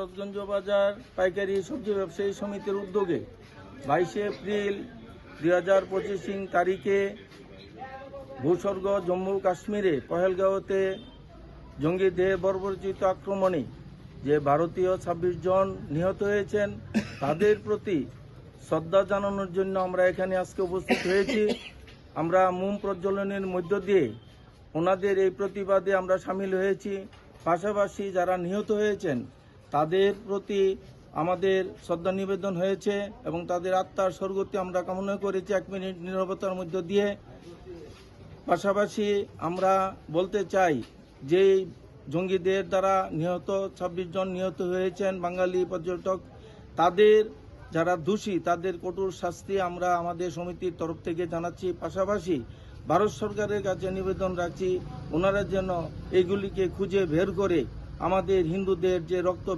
ফরজগঞ্জ বাজার পাইকারি সবজি ব্যবসায়ী সমিতির উদ্যোগে বাইশে এপ্রিল দুই হাজার পঁচিশ তারিখে ভূস্বর্গ, জম্মু, কাশ্মীরে পহেলগাঁওতে জঙ্গিদের বর্বরচিত আক্রমণে যে ভারতীয় ছাব্বিশ জন নিহত হয়েছেন, তাদের প্রতি শ্রদ্ধা জানানোর জন্য আমরা এখানে আজকে উপস্থিত হয়েছি। আমরা মোম প্রজ্বলনের মধ্য দিয়ে ওনাদের এই প্রতিবাদে আমরা সামিল হয়েছি। পাশাপাশি যারা নিহত হয়েছেন তাদের প্রতি আমাদের শ্রদ্ধা নিবেদন হয়েছে এবং তাদের আত্মার স্বর্গতি আমরা কামনা করেছি এক মিনিট নিরবতার মধ্য দিয়ে। পাশাপাশি আমরা বলতে চাই যে জঙ্গিদের দ্বারা নিহত, ছাব্বিশ জন নিহত হয়েছেন বাঙালি পর্যটক। তাদের যারা দোষী, তাদের কঠোর শাস্তি আমরা আমাদের সমিতির তরফ থেকে জানাচ্ছি। পাশাপাশি ভারত সরকারের কাছে নিবেদন রাখছি, ওনারা যেন এগুলিকে খুঁজে বের করে আমাদের হিন্দুদের যে রক্ত